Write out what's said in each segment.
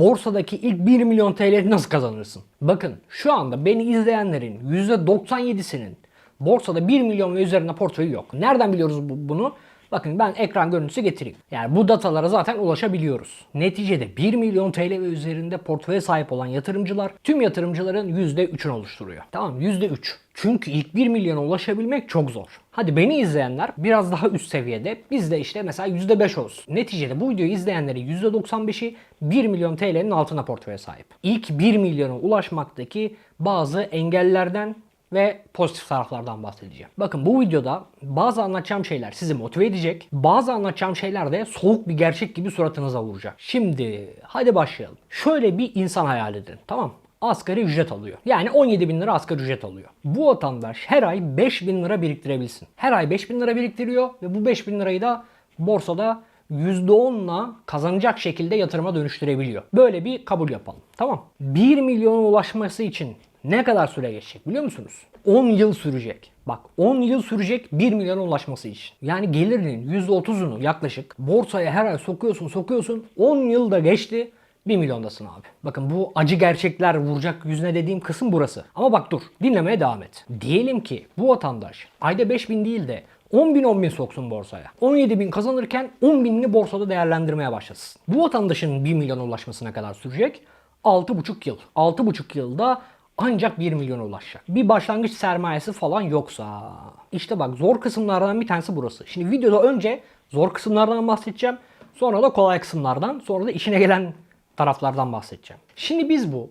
borsadaki ilk 1 milyon TL'yi nasıl kazanırsın? Bakın şu anda beni izleyenlerin %97'sinin borsada 1 milyon ve üzerinde portföyü yok. Nereden biliyoruz bu- bunu? Bakın ben ekran görüntüsü getireyim. Yani bu datalara zaten ulaşabiliyoruz. Neticede 1 milyon TL ve üzerinde portföye sahip olan yatırımcılar tüm yatırımcıların %3'ünü oluşturuyor. Tamam %3. Çünkü ilk 1 milyona ulaşabilmek çok zor. Hadi beni izleyenler biraz daha üst seviyede. Bizde işte mesela %5 olsun. Neticede bu videoyu izleyenlerin %95'i 1 milyon TL'nin altına portföye sahip. İlk 1 milyona ulaşmaktaki bazı engellerden ve pozitif taraflardan bahsedeceğim. Bakın bu videoda bazı anlatacağım şeyler sizi motive edecek. Bazı anlatacağım şeyler de soğuk bir gerçek gibi suratınıza vuracak. Şimdi hadi başlayalım. Şöyle bir insan hayal edin. Tamam Asgari ücret alıyor. Yani 17 bin lira asgari ücret alıyor. Bu vatandaş her ay 5 bin lira biriktirebilsin. Her ay 5 bin lira biriktiriyor ve bu 5 bin lirayı da borsada %10'la kazanacak şekilde yatırıma dönüştürebiliyor. Böyle bir kabul yapalım. Tamam. 1 milyona ulaşması için ne kadar süre geçecek biliyor musunuz? 10 yıl sürecek. Bak 10 yıl sürecek 1 milyona ulaşması için. Yani gelirinin %30'unu yaklaşık borsaya her ay sokuyorsun sokuyorsun 10 yılda geçti 1 milyondasın abi. Bakın bu acı gerçekler vuracak yüzüne dediğim kısım burası. Ama bak dur dinlemeye devam et. Diyelim ki bu vatandaş ayda 5000 değil de 10 bin 10 bin soksun borsaya. 17 bin kazanırken 10 binini borsada değerlendirmeye başlasın. Bu vatandaşın 1 milyona ulaşmasına kadar sürecek 6,5 yıl. 6,5 yılda ancak 1 milyona ulaşacak. Bir başlangıç sermayesi falan yoksa. İşte bak zor kısımlardan bir tanesi burası. Şimdi videoda önce zor kısımlardan bahsedeceğim. Sonra da kolay kısımlardan. Sonra da işine gelen taraflardan bahsedeceğim. Şimdi biz bu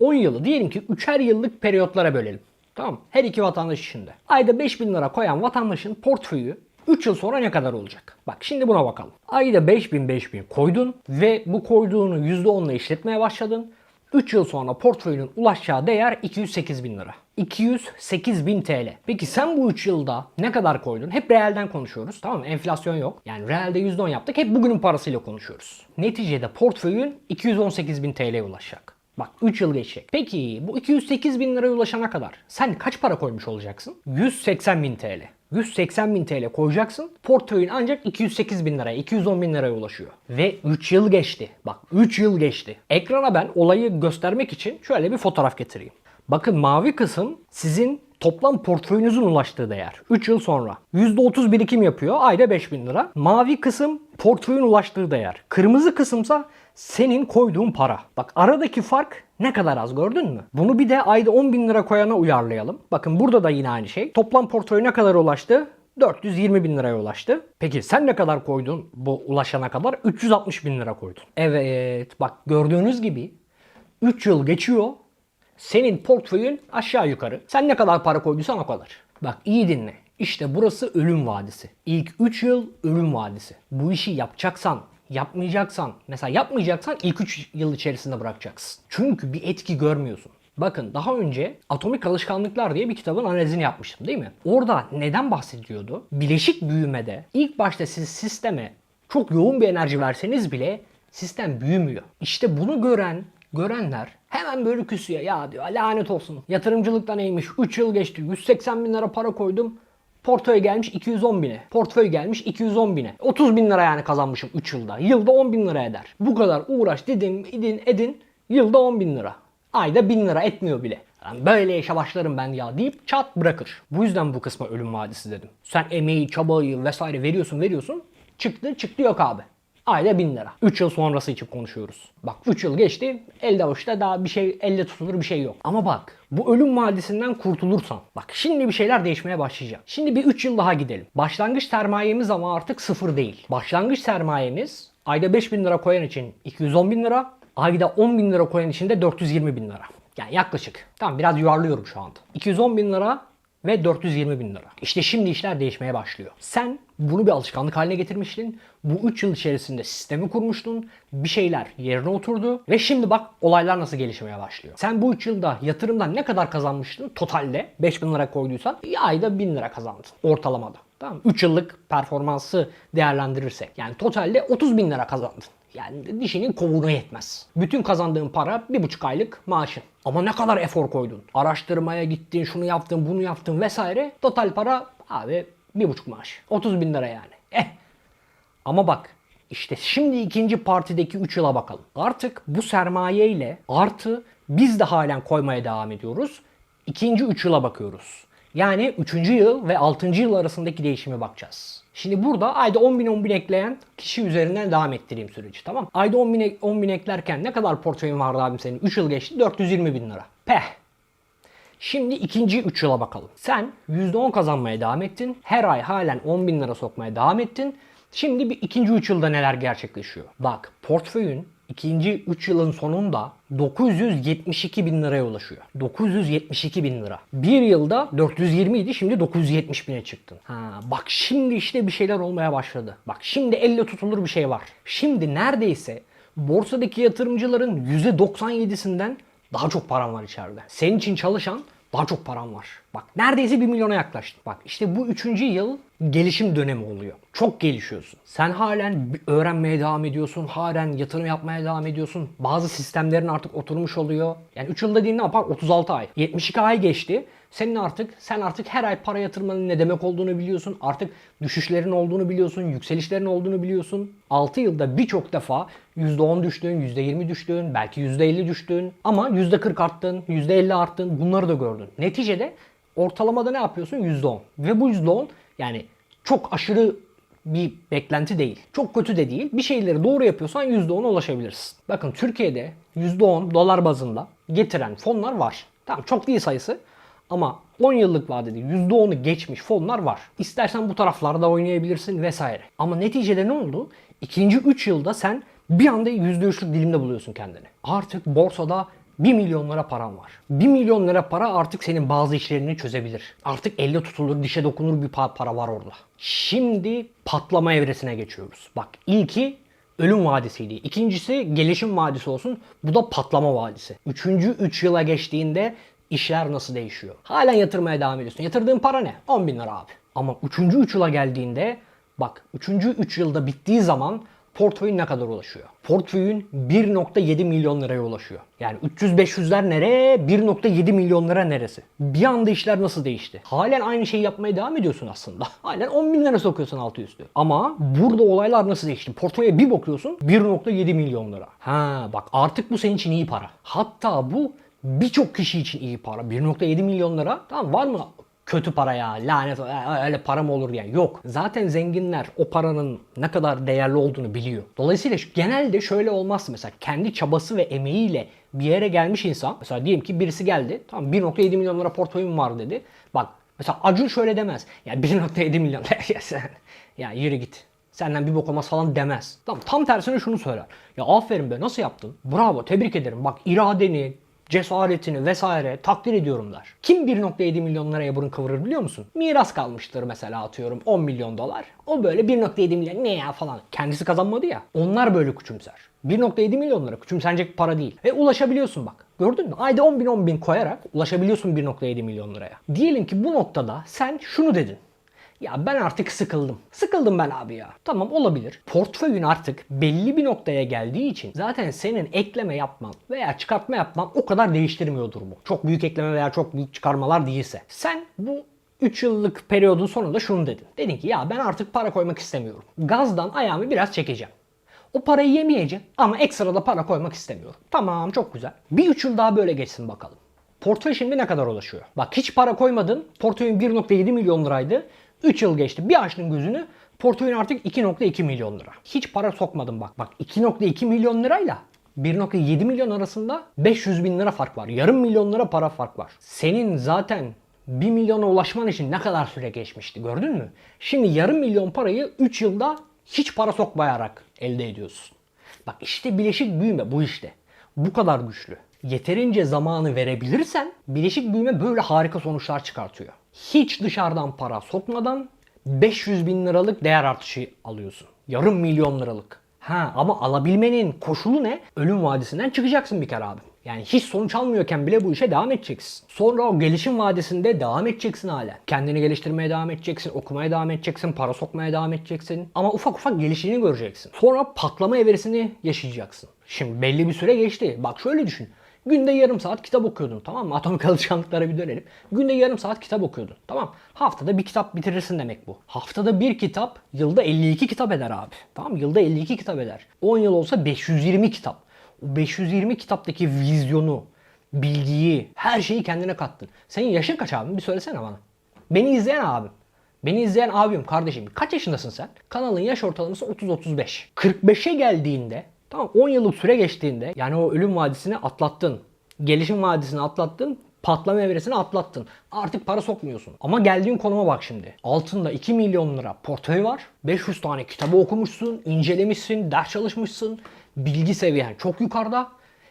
10 yılı diyelim ki 3'er yıllık periyotlara bölelim. Tamam? Her iki vatandaş için de. Ayda 5000 lira koyan vatandaşın portföyü 3 yıl sonra ne kadar olacak? Bak şimdi buna bakalım. Ayda 5000 5000 koydun ve bu koyduğunu %10'la işletmeye başladın. 3 yıl sonra portföyünün ulaşacağı değer 208 bin lira. 208 bin TL. Peki sen bu 3 yılda ne kadar koydun? Hep reelden konuşuyoruz. Tamam mı? Enflasyon yok. Yani reelde %10 yaptık. Hep bugünün parasıyla konuşuyoruz. Neticede portföyün 218 bin TL'ye ulaşacak. Bak 3 yıl geçecek. Peki bu 208 bin liraya ulaşana kadar sen kaç para koymuş olacaksın? 180 bin TL. 180 bin TL koyacaksın. Portföyün ancak 208 bin liraya, 210 bin liraya ulaşıyor. Ve 3 yıl geçti. Bak 3 yıl geçti. Ekrana ben olayı göstermek için şöyle bir fotoğraf getireyim. Bakın mavi kısım sizin toplam portföyünüzün ulaştığı değer. 3 yıl sonra. %30 birikim yapıyor. Ayda 5000 lira. Mavi kısım portföyün ulaştığı değer. Kırmızı kısımsa senin koyduğun para. Bak aradaki fark ne kadar az gördün mü? Bunu bir de ayda 10 bin lira koyana uyarlayalım. Bakın burada da yine aynı şey. Toplam portföy ne kadar ulaştı? 420 bin liraya ulaştı. Peki sen ne kadar koydun bu ulaşana kadar? 360 bin lira koydun. Evet bak gördüğünüz gibi 3 yıl geçiyor. Senin portföyün aşağı yukarı. Sen ne kadar para koyduysan o kadar. Bak iyi dinle. İşte burası ölüm vadisi. İlk 3 yıl ölüm vadisi. Bu işi yapacaksan, yapmayacaksan, mesela yapmayacaksan ilk 3 yıl içerisinde bırakacaksın. Çünkü bir etki görmüyorsun. Bakın daha önce Atomik Alışkanlıklar diye bir kitabın analizini yapmıştım değil mi? Orada neden bahsediyordu? Bileşik büyümede ilk başta siz sisteme çok yoğun bir enerji verseniz bile sistem büyümüyor. İşte bunu gören görenler hemen böyle küsüyor. Ya diyor lanet olsun. Yatırımcılıkta neymiş? 3 yıl geçti. 180 bin lira para koydum. Portföy gelmiş 210 bine. Portföy gelmiş 210 bine. 30 bin lira yani kazanmışım 3 yılda. Yılda 10 bin lira eder. Bu kadar uğraş dedim edin edin. Yılda 10 bin lira. Ayda 1000 lira etmiyor bile. Lan böyle yaşa başlarım ben ya deyip çat bırakır. Bu yüzden bu kısma ölüm vadisi dedim. Sen emeği, çabayı vesaire veriyorsun veriyorsun. Çıktı çıktı yok abi. Ayda 1000 lira. 3 yıl sonrası için konuşuyoruz. Bak 3 yıl geçti. Elde avuçta daha bir şey elle tutulur bir şey yok. Ama bak bu ölüm vadisinden kurtulursan. Bak şimdi bir şeyler değişmeye başlayacak. Şimdi bir 3 yıl daha gidelim. Başlangıç sermayemiz ama artık sıfır değil. Başlangıç sermayemiz ayda 5000 lira koyan için 210 bin lira. Ayda 10 bin lira koyan için de 420 bin lira. Yani yaklaşık. Tamam biraz yuvarlıyorum şu anda. 210 bin lira ve 420 bin lira. İşte şimdi işler değişmeye başlıyor. Sen bunu bir alışkanlık haline getirmiştin. Bu 3 yıl içerisinde sistemi kurmuştun. Bir şeyler yerine oturdu. Ve şimdi bak olaylar nasıl gelişmeye başlıyor. Sen bu 3 yılda yatırımdan ne kadar kazanmıştın? Totalde 5000 lira koyduysan bir ayda 1000 lira kazandın ortalamada. Tamam mı? 3 yıllık performansı değerlendirirsek. Yani totalde 30 bin lira kazandın. Yani dişinin kovuğuna yetmez. Bütün kazandığın para bir buçuk aylık maaşın. Ama ne kadar efor koydun? Araştırmaya gittin, şunu yaptın, bunu yaptın vesaire. Total para abi bir buçuk maaş. 30 bin lira yani. Eh. Ama bak İşte şimdi ikinci partideki 3 yıla bakalım. Artık bu sermaye ile artı biz de halen koymaya devam ediyoruz. İkinci 3 yıla bakıyoruz. Yani 3. yıl ve 6. yıl arasındaki değişime bakacağız. Şimdi burada ayda 10 bin 10 bin ekleyen kişi üzerinden devam ettireyim süreci tamam. Ayda 10 bin, 10 bin eklerken ne kadar portföyün vardı abim senin? 3 yıl geçti 420 bin lira. Peh. Şimdi ikinci 3 yıla bakalım. Sen %10 kazanmaya devam ettin. Her ay halen 10 bin lira sokmaya devam ettin. Şimdi bir ikinci 3 yılda neler gerçekleşiyor? Bak portföyün ikinci 3 yılın sonunda 972 bin liraya ulaşıyor. 972 bin lira. Bir yılda 420 idi şimdi 970 bine çıktın. Ha, bak şimdi işte bir şeyler olmaya başladı. Bak şimdi elle tutulur bir şey var. Şimdi neredeyse borsadaki yatırımcıların %97'sinden daha çok param var içeride. Senin için çalışan daha çok param var. Bak neredeyse 1 milyona yaklaştın. Bak işte bu üçüncü yıl gelişim dönemi oluyor. Çok gelişiyorsun. Sen halen öğrenmeye devam ediyorsun. Halen yatırım yapmaya devam ediyorsun. Bazı sistemlerin artık oturmuş oluyor. Yani 3 yılda değil ne yapar? 36 ay. 72 ay geçti. Senin artık sen artık her ay para yatırmanın ne demek olduğunu biliyorsun. Artık düşüşlerin olduğunu biliyorsun, yükselişlerin olduğunu biliyorsun. 6 yılda birçok defa %10 düştün, %20 düştün, belki %50 düştün ama %40 arttın, %50 arttın. Bunları da gördün. Neticede ortalamada ne yapıyorsun? %10. Ve bu %10 yani çok aşırı bir beklenti değil. Çok kötü de değil. Bir şeyleri doğru yapıyorsan %10'a ulaşabilirsin. Bakın Türkiye'de %10 dolar bazında getiren fonlar var. Tamam çok değil sayısı ama 10 yıllık vadede %10'u geçmiş fonlar var. İstersen bu taraflarda oynayabilirsin vesaire. Ama neticede ne oldu? İkinci 3 yılda sen bir anda %3'lük dilimde buluyorsun kendini. Artık borsada 1 milyon lira param var. 1 milyon lira para artık senin bazı işlerini çözebilir. Artık elle tutulur, dişe dokunur bir pa- para var orada. Şimdi patlama evresine geçiyoruz. Bak ilki ölüm vadisiydi. İkincisi gelişim vadisi olsun. Bu da patlama vadisi. Üçüncü 3 üç yıla geçtiğinde işler nasıl değişiyor? Halen yatırmaya devam ediyorsun. Yatırdığın para ne? 10 bin lira abi. Ama üçüncü 3 yıla geldiğinde bak üçüncü 3 yılda bittiği zaman portföyün ne kadar ulaşıyor? Portföyün 1.7 milyon liraya ulaşıyor. Yani 300-500'ler nereye? 1.7 milyon lira neresi? Bir anda işler nasıl değişti? Halen aynı şeyi yapmaya devam ediyorsun aslında. Halen 10 bin lira sokuyorsun altı üstü. Ama burada olaylar nasıl değişti? Portföye bir bakıyorsun 1.7 milyon lira. Ha bak artık bu senin için iyi para. Hatta bu birçok kişi için iyi para. 1.7 milyon lira. Tamam var mı kötü para ya lanet öyle para mı olur diye. Yok. Zaten zenginler o paranın ne kadar değerli olduğunu biliyor. Dolayısıyla genelde şöyle olmaz mesela kendi çabası ve emeğiyle bir yere gelmiş insan mesela diyelim ki birisi geldi tamam 1.7 milyon lira portföyüm var dedi. Bak mesela Acun şöyle demez. Ya 1.7 milyon ya sen ya yürü git. Senden bir bok olmaz falan demez. Tamam tam tersine şunu söyler. Ya aferin be nasıl yaptın? Bravo tebrik ederim. Bak iradeni, cesaretini vesaire takdir ediyorum der. Kim 1.7 milyon liraya burun kıvırır biliyor musun? Miras kalmıştır mesela atıyorum 10 milyon dolar. O böyle 1.7 milyon ne ya falan. Kendisi kazanmadı ya. Onlar böyle küçümser. 1.7 milyon lira küçümsenecek para değil. Ve ulaşabiliyorsun bak. Gördün mü? Ayda 10 bin 10 bin koyarak ulaşabiliyorsun 1.7 milyon liraya. Diyelim ki bu noktada sen şunu dedin. Ya ben artık sıkıldım. Sıkıldım ben abi ya. Tamam olabilir. Portföyün artık belli bir noktaya geldiği için zaten senin ekleme yapman veya çıkartma yapman o kadar değiştirmiyor durumu. Çok büyük ekleme veya çok büyük çıkarmalar değilse. Sen bu 3 yıllık periyodun sonunda şunu dedin. Dedin ki ya ben artık para koymak istemiyorum. Gazdan ayağımı biraz çekeceğim. O parayı yemeyeceğim ama ekstra da para koymak istemiyorum. Tamam çok güzel. Bir 3 yıl daha böyle geçsin bakalım. Portföy şimdi ne kadar ulaşıyor? Bak hiç para koymadın. Portföyün 1.7 milyon liraydı. 3 yıl geçti. Bir açtın gözünü. Portföyün artık 2.2 milyon lira. Hiç para sokmadın bak. Bak 2.2 milyon lirayla 1.7 milyon arasında 500 bin lira fark var. Yarım milyon lira para fark var. Senin zaten 1 milyona ulaşman için ne kadar süre geçmişti gördün mü? Şimdi yarım milyon parayı 3 yılda hiç para sokmayarak elde ediyorsun. Bak işte bileşik büyüme bu işte. Bu kadar güçlü. Yeterince zamanı verebilirsen bileşik büyüme böyle harika sonuçlar çıkartıyor. Hiç dışarıdan para sokmadan 500 bin liralık değer artışı alıyorsun. Yarım milyon liralık. Ha ama alabilmenin koşulu ne? Ölüm vadisinden çıkacaksın bir kere abi. Yani hiç sonuç almıyorken bile bu işe devam edeceksin. Sonra o gelişim vadisinde devam edeceksin hala. Kendini geliştirmeye devam edeceksin, okumaya devam edeceksin, para sokmaya devam edeceksin. Ama ufak ufak gelişini göreceksin. Sonra patlama evresini yaşayacaksın. Şimdi belli bir süre geçti. Bak şöyle düşün. Günde yarım saat kitap okuyordun tamam mı? Atomik alışkanlıklara bir dönelim. Günde yarım saat kitap okuyordun tamam Haftada bir kitap bitirirsin demek bu. Haftada bir kitap yılda 52 kitap eder abi. Tamam? Yılda 52 kitap eder. 10 yıl olsa 520 kitap. O 520 kitaptaki vizyonu, bilgiyi, her şeyi kendine kattın. Senin yaşın kaç abi? Bir söylesene bana. Beni izleyen abim. Beni izleyen abim, kardeşim. Kaç yaşındasın sen? Kanalın yaş ortalaması 30-35. 45'e geldiğinde, tamam 10 yıllık süre geçtiğinde, yani o ölüm vadisini atlattın. Gelişim vadisini atlattın. Patlama evresini atlattın. Artık para sokmuyorsun. Ama geldiğin konuma bak şimdi. Altında 2 milyon lira portföy var. 500 tane kitabı okumuşsun, incelemişsin, ders çalışmışsın. Bilgi seviyen çok yukarıda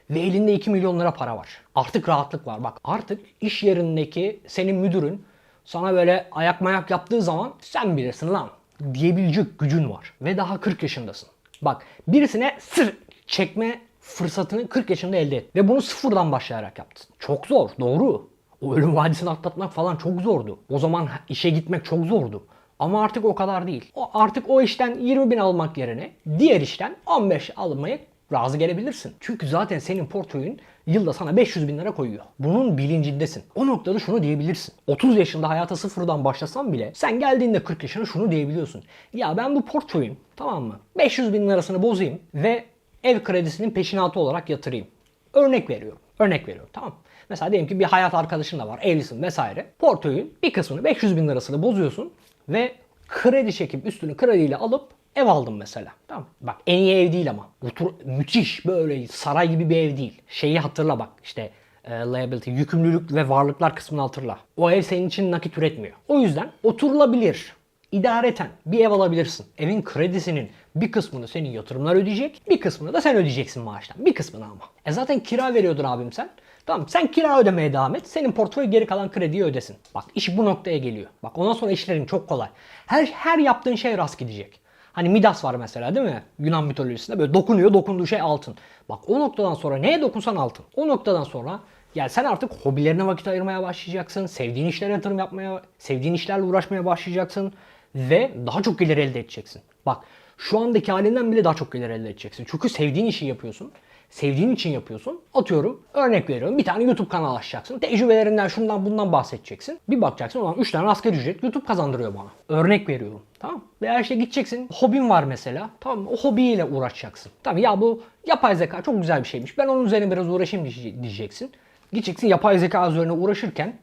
ve elinde 2 milyon lira para var. Artık rahatlık var. Bak artık iş yerindeki senin müdürün sana böyle ayak mayak yaptığı zaman sen bilirsin lan diyebilecek gücün var. Ve daha 40 yaşındasın. Bak birisine sır çekme fırsatını 40 yaşında elde et. Ve bunu sıfırdan başlayarak yaptın. Çok zor doğru. O ölüm vadisini atlatmak falan çok zordu. O zaman işe gitmek çok zordu. Ama artık o kadar değil. O artık o işten 20 bin almak yerine diğer işten 15 almaya razı gelebilirsin. Çünkü zaten senin portföyün yılda sana 500 bin lira koyuyor. Bunun bilincindesin. O noktada şunu diyebilirsin. 30 yaşında hayata sıfırdan başlasan bile sen geldiğinde 40 yaşına şunu diyebiliyorsun. Ya ben bu portföyün tamam mı 500 bin lirasını bozayım ve ev kredisinin peşinatı olarak yatırayım. Örnek veriyorum. Örnek veriyorum tamam? Mesela diyelim ki bir hayat arkadaşın da var, evlisin vesaire. Portföyün bir kısmını 500 bin lirasını bozuyorsun ve kredi çekip üstünü krediyle alıp ev aldım mesela. Tamam? Bak en iyi ev değil ama. Otur, müthiş böyle saray gibi bir ev değil. Şeyi hatırla bak işte e, liability, yükümlülük ve varlıklar kısmını hatırla. O ev senin için nakit üretmiyor. O yüzden oturulabilir, idareten bir ev alabilirsin. Evin kredisinin bir kısmını senin yatırımlar ödeyecek, bir kısmını da sen ödeyeceksin maaştan. Bir kısmını ama. E zaten kira veriyordun abim sen. Tamam sen kira ödemeye devam et. Senin portföy geri kalan krediyi ödesin. Bak iş bu noktaya geliyor. Bak ondan sonra işlerin çok kolay. Her her yaptığın şey rast gidecek. Hani Midas var mesela değil mi? Yunan mitolojisinde böyle dokunuyor, dokunduğu şey altın. Bak o noktadan sonra neye dokunsan altın. O noktadan sonra yani sen artık hobilerine vakit ayırmaya başlayacaksın. Sevdiğin işlere yatırım yapmaya, sevdiğin işlerle uğraşmaya başlayacaksın. Ve daha çok gelir elde edeceksin. Bak şu andaki halinden bile daha çok gelir elde edeceksin. Çünkü sevdiğin işi yapıyorsun. Sevdiğin için yapıyorsun. Atıyorum örnek veriyorum bir tane YouTube kanalı açacaksın. Tecrübelerinden şundan bundan bahsedeceksin. Bir bakacaksın olan 3 tane asgari ücret YouTube kazandırıyor bana. Örnek veriyorum. Tamam Veya işte gideceksin hobin var mesela. Tamam O hobiyle uğraşacaksın. Tamam ya bu yapay zeka çok güzel bir şeymiş. Ben onun üzerine biraz uğraşayım diyeceksin. Gideceksin yapay zeka üzerine uğraşırken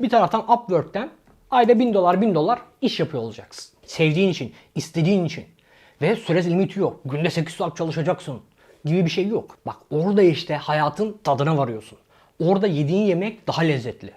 bir taraftan Upwork'ten ayda 1000 dolar 1000 dolar iş yapıyor olacaksın. Sevdiğin için, istediğin için. Ve süre limiti yok. Günde 8 saat çalışacaksın gibi bir şey yok. Bak orada işte hayatın tadına varıyorsun. Orada yediğin yemek daha lezzetli.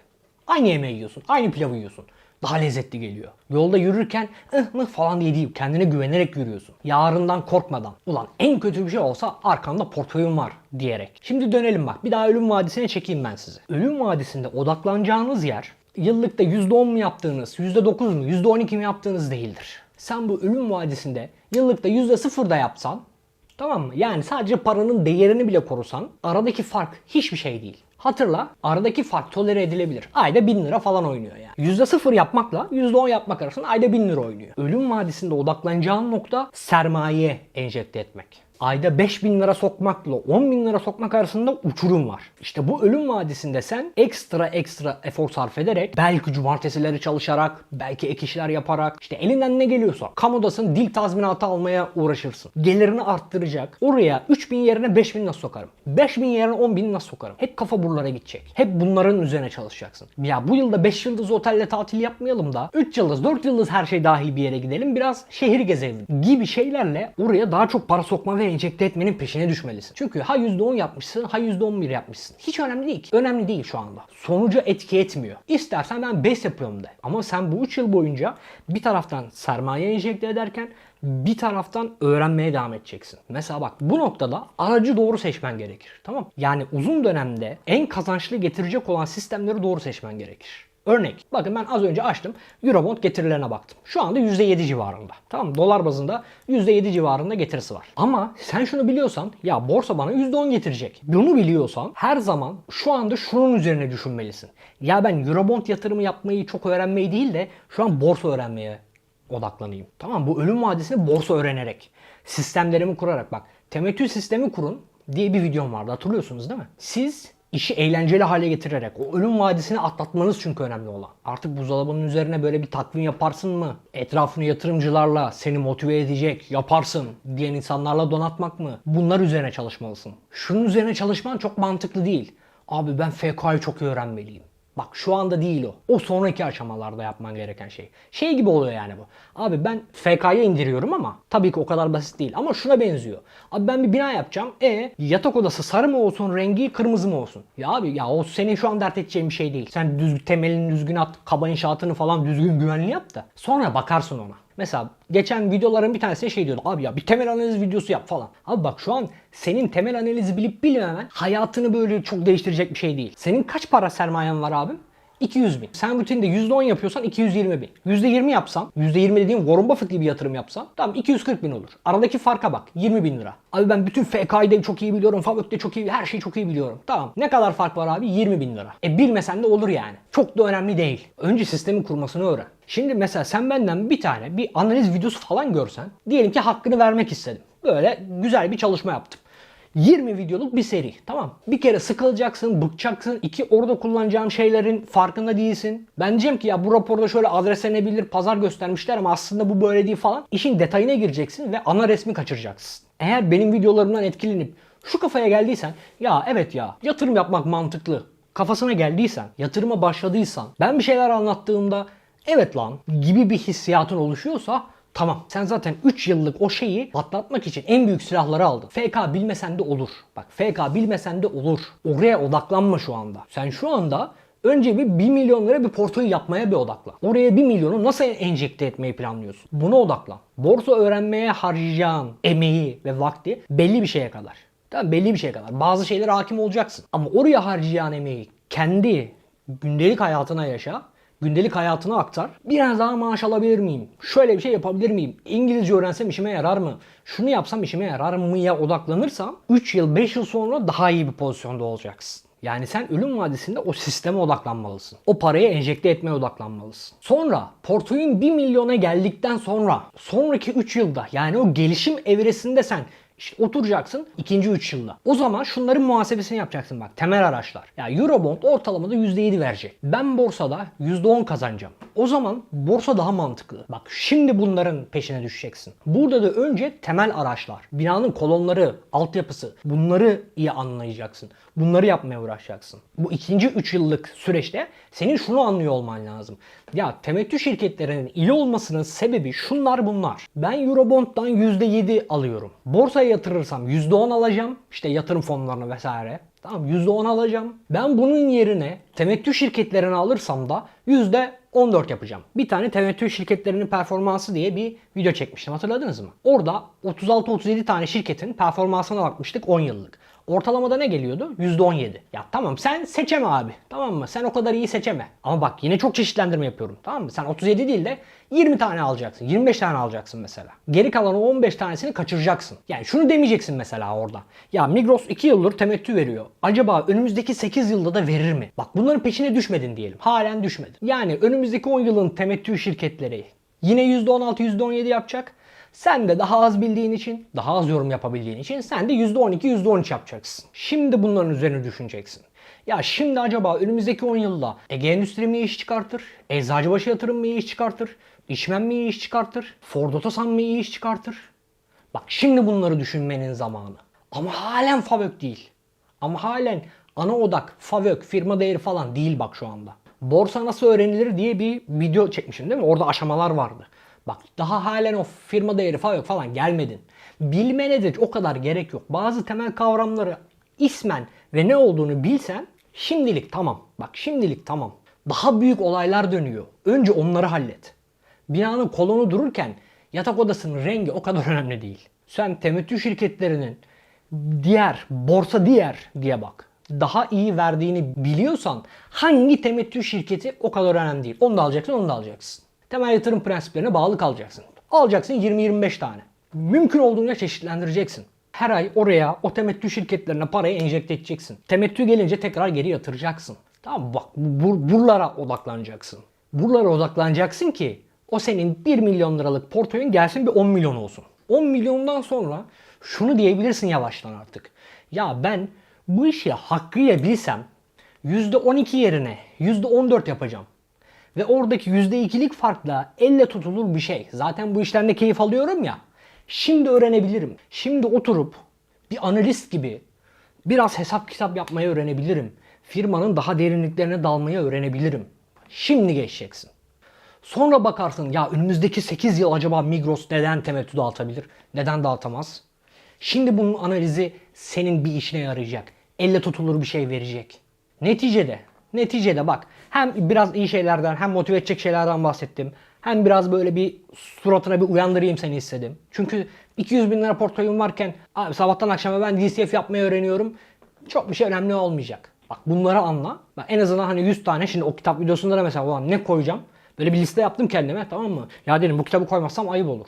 Aynı yemeği yiyorsun, aynı pilavı yiyorsun. Daha lezzetli geliyor. Yolda yürürken ıh mıh falan diye değil, kendine güvenerek yürüyorsun. Yarından korkmadan. Ulan en kötü bir şey olsa arkamda portföyüm var diyerek. Şimdi dönelim bak. Bir daha ölüm vadisine çekeyim ben sizi. Ölüm vadisinde odaklanacağınız yer yıllıkta %10 mu yaptığınız, %9 mu, %12 mi yaptığınız değildir. Sen bu ölüm vadisinde yıllıkta %0 da yapsan Tamam mı? Yani sadece paranın değerini bile korusan aradaki fark hiçbir şey değil. Hatırla aradaki fark tolere edilebilir. Ayda 1000 lira falan oynuyor yani. %0 yapmakla %10 yapmak arasında ayda 1000 lira oynuyor. Ölüm vadisinde odaklanacağın nokta sermaye enjekte etmek ayda 5 bin lira sokmakla 10 bin lira sokmak arasında uçurum var. İşte bu ölüm vadisinde sen ekstra ekstra efor sarf ederek belki cumartesileri çalışarak, belki ek işler yaparak, işte elinden ne geliyorsa kamudasın dil tazminatı almaya uğraşırsın. Gelirini arttıracak. Oraya 3 bin yerine 5 bin nasıl sokarım? 5 bin yerine 10 bin nasıl sokarım? Hep kafa buralara gidecek. Hep bunların üzerine çalışacaksın. Ya bu yılda 5 yıldız otelle tatil yapmayalım da 3 yıldız 4 yıldız her şey dahil bir yere gidelim. Biraz şehir gezelim gibi şeylerle oraya daha çok para sokma ve enjekte etmenin peşine düşmelisin. Çünkü ha %10 yapmışsın ha %11 yapmışsın. Hiç önemli değil. Önemli değil şu anda. Sonuca etki etmiyor. İstersen ben 5 yapıyorum de. Ama sen bu 3 yıl boyunca bir taraftan sermaye enjekte ederken bir taraftan öğrenmeye devam edeceksin. Mesela bak bu noktada aracı doğru seçmen gerekir. Tamam Yani uzun dönemde en kazançlı getirecek olan sistemleri doğru seçmen gerekir. Örnek. Bakın ben az önce açtım. Eurobond getirilerine baktım. Şu anda %7 civarında. Tamam Dolar bazında %7 civarında getirisi var. Ama sen şunu biliyorsan ya borsa bana %10 getirecek. Bunu biliyorsan her zaman şu anda şunun üzerine düşünmelisin. Ya ben Eurobond yatırımı yapmayı çok öğrenmeyi değil de şu an borsa öğrenmeye odaklanayım. Tamam bu ölüm vadisini borsa öğrenerek, sistemlerimi kurarak bak. Temettü sistemi kurun diye bir videom vardı hatırlıyorsunuz değil mi? Siz işi eğlenceli hale getirerek o ölüm vadisini atlatmanız çünkü önemli olan. Artık buzdolabının üzerine böyle bir takvim yaparsın mı? Etrafını yatırımcılarla seni motive edecek, yaparsın diyen insanlarla donatmak mı? Bunlar üzerine çalışmalısın. Şunun üzerine çalışman çok mantıklı değil. Abi ben FK'yı çok iyi öğrenmeliyim. Bak şu anda değil o. O sonraki aşamalarda yapman gereken şey. Şey gibi oluyor yani bu. Abi ben FK'yı indiriyorum ama tabii ki o kadar basit değil. Ama şuna benziyor. Abi ben bir bina yapacağım. E yatak odası sarı mı olsun rengi kırmızı mı olsun? Ya abi ya o senin şu an dert edeceğin bir şey değil. Sen düz, temelini düzgün at, kaba inşaatını falan düzgün güvenli yap da. Sonra bakarsın ona. Mesela geçen videoların bir tanesinde şey diyordu. Abi ya bir temel analiz videosu yap falan. Abi bak şu an senin temel analizi bilip bilmemen hayatını böyle çok değiştirecek bir şey değil. Senin kaç para sermayen var abim? 200 bin. Sen rutinde %10 yapıyorsan 220 bin. %20 yapsan, %20 dediğim Warren Buffett gibi yatırım yapsan tamam 240 bin olur. Aradaki farka bak 20 bin lira. Abi ben bütün FK'yı çok iyi biliyorum, Fabök'te çok iyi, her şeyi çok iyi biliyorum. Tamam ne kadar fark var abi? 20 bin lira. E bilmesen de olur yani. Çok da önemli değil. Önce sistemin kurmasını öğren. Şimdi mesela sen benden bir tane bir analiz videosu falan görsen diyelim ki hakkını vermek istedim. Böyle güzel bir çalışma yaptım. 20 videoluk bir seri. Tamam. Bir kere sıkılacaksın, bıkacaksın. İki orada kullanacağım şeylerin farkında değilsin. Ben diyeceğim ki ya bu raporda şöyle adreslenebilir pazar göstermişler ama aslında bu böyle değil falan. İşin detayına gireceksin ve ana resmi kaçıracaksın. Eğer benim videolarımdan etkilenip şu kafaya geldiysen ya evet ya yatırım yapmak mantıklı kafasına geldiysen, yatırıma başladıysan, ben bir şeyler anlattığımda evet lan gibi bir hissiyatın oluşuyorsa Tamam. Sen zaten 3 yıllık o şeyi patlatmak için en büyük silahları aldın. FK bilmesen de olur. Bak FK bilmesen de olur. Oraya odaklanma şu anda. Sen şu anda önce bir 1 milyon lira bir portföy yapmaya bir odaklan. Oraya 1 milyonu nasıl enjekte etmeyi planlıyorsun? Buna odaklan. Borsa öğrenmeye harcayacağın emeği ve vakti belli bir şeye kadar. Tamam belli bir şeye kadar. Bazı şeylere hakim olacaksın. Ama oraya harcayacağın emeği kendi gündelik hayatına yaşa gündelik hayatına aktar. Biraz daha maaş alabilir miyim? Şöyle bir şey yapabilir miyim? İngilizce öğrensem işime yarar mı? Şunu yapsam işime yarar mı ya odaklanırsam 3 yıl 5 yıl sonra daha iyi bir pozisyonda olacaksın. Yani sen ölüm vadisinde o sisteme odaklanmalısın. O parayı enjekte etmeye odaklanmalısın. Sonra portföyün 1 milyona geldikten sonra sonraki 3 yılda yani o gelişim evresinde sen işte oturacaksın ikinci 3 yılda. O zaman şunların muhasebesini yapacaksın bak temel araçlar. Ya Eurobond ortalamada %7 verecek. Ben borsada %10 kazanacağım. O zaman borsa daha mantıklı. Bak şimdi bunların peşine düşeceksin. Burada da önce temel araçlar, binanın kolonları, altyapısı bunları iyi anlayacaksın. Bunları yapmaya uğraşacaksın. Bu ikinci 3 yıllık süreçte senin şunu anlıyor olman lazım. Ya temettü şirketlerinin iyi olmasının sebebi şunlar bunlar. Ben Eurobond'dan %7 alıyorum. Borsaya yatırırsam %10 alacağım. İşte yatırım fonlarına vesaire. Tamam %10 alacağım. Ben bunun yerine temettü şirketlerini alırsam da %14 yapacağım. Bir tane temettü şirketlerinin performansı diye bir video çekmiştim hatırladınız mı? Orada 36-37 tane şirketin performansına bakmıştık 10 yıllık. Ortalamada ne geliyordu? %17. Ya tamam sen seçeme abi. Tamam mı? Sen o kadar iyi seçeme. Ama bak yine çok çeşitlendirme yapıyorum. Tamam mı? Sen 37 değil de 20 tane alacaksın. 25 tane alacaksın mesela. Geri kalan o 15 tanesini kaçıracaksın. Yani şunu demeyeceksin mesela orada. Ya Migros 2 yıldır temettü veriyor. Acaba önümüzdeki 8 yılda da verir mi? Bak bunların peşine düşmedin diyelim. Halen düşmedin. Yani önümüzdeki 10 yılın temettü şirketleri yine %16 %17 yapacak. Sen de daha az bildiğin için, daha az yorum yapabildiğin için sen de %12, %13 yapacaksın. Şimdi bunların üzerine düşüneceksin. Ya şimdi acaba önümüzdeki 10 yılda Ege Endüstri mi iş çıkartır? Eczacıbaşı Yatırım mı iş çıkartır? İşmen mi iş çıkartır? Ford Otosan mı iş çıkartır? Bak şimdi bunları düşünmenin zamanı. Ama halen Favök değil. Ama halen ana odak, Favök, firma değeri falan değil bak şu anda. Borsa nasıl öğrenilir diye bir video çekmişim değil mi? Orada aşamalar vardı. Bak daha halen o firma değeri Favök falan gelmedin. Bilmene de o kadar gerek yok. Bazı temel kavramları ismen ve ne olduğunu bilsen şimdilik tamam. Bak şimdilik tamam. Daha büyük olaylar dönüyor. Önce onları hallet. Binanın kolonu dururken yatak odasının rengi o kadar önemli değil. Sen temettü şirketlerinin diğer, borsa diğer diye bak. Daha iyi verdiğini biliyorsan hangi temettü şirketi o kadar önemli değil. Onu da alacaksın, onu da alacaksın. Temel yatırım prensiplerine bağlı kalacaksın. Alacaksın 20-25 tane. Mümkün olduğunca çeşitlendireceksin. Her ay oraya o temettü şirketlerine parayı enjekte edeceksin. Temettü gelince tekrar geri yatıracaksın. Tamam bak bu, buralara odaklanacaksın. Buralara odaklanacaksın ki o senin 1 milyon liralık portföyün gelsin bir 10 milyon olsun. 10 milyondan sonra şunu diyebilirsin yavaştan artık. Ya ben Bu işi hakkıyla bilsem %12 yerine %14 yapacağım. Ve oradaki %2'lik farkla elle tutulur bir şey. Zaten bu işten de keyif alıyorum ya. Şimdi öğrenebilirim. Şimdi oturup bir analist gibi biraz hesap kitap yapmayı öğrenebilirim. Firmanın daha derinliklerine dalmayı öğrenebilirim. Şimdi geçeceksin. Sonra bakarsın ya önümüzdeki 8 yıl acaba Migros neden temettü dağıtabilir? Neden dağıtamaz? Şimdi bunun analizi senin bir işine yarayacak. Elle tutulur bir şey verecek. Neticede, neticede bak hem biraz iyi şeylerden hem motive edecek şeylerden bahsettim. Hem biraz böyle bir suratına bir uyandırayım seni istedim. Çünkü 200 bin lira portföyüm varken abi sabahtan akşama ben DCF yapmayı öğreniyorum. Çok bir şey önemli olmayacak. Bak bunları anla. Bak en azından hani 100 tane şimdi o kitap videosunda da mesela ulan ne koyacağım? Böyle bir liste yaptım kendime tamam mı? Ya dedim bu kitabı koymazsam ayıp olur.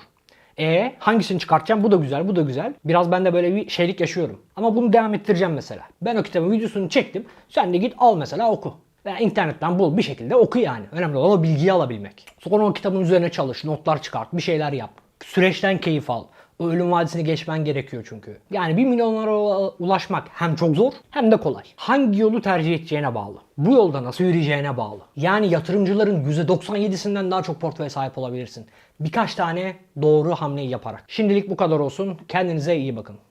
E hangisini çıkartacağım? Bu da güzel, bu da güzel. Biraz ben de böyle bir şeylik yaşıyorum. Ama bunu devam ettireceğim mesela. Ben o kitabın videosunu çektim. Sen de git al mesela oku. Veya internetten bul bir şekilde oku yani. Önemli olan o bilgiyi alabilmek. Sonra o kitabın üzerine çalış, notlar çıkart, bir şeyler yap. Süreçten keyif al. O ölüm vadisini geçmen gerekiyor çünkü. Yani 1 milyonlara ulaşmak hem çok zor hem de kolay. Hangi yolu tercih edeceğine bağlı. Bu yolda nasıl yürüyeceğine bağlı. Yani yatırımcıların %97'sinden daha çok portföye sahip olabilirsin. Birkaç tane doğru hamleyi yaparak. Şimdilik bu kadar olsun. Kendinize iyi bakın.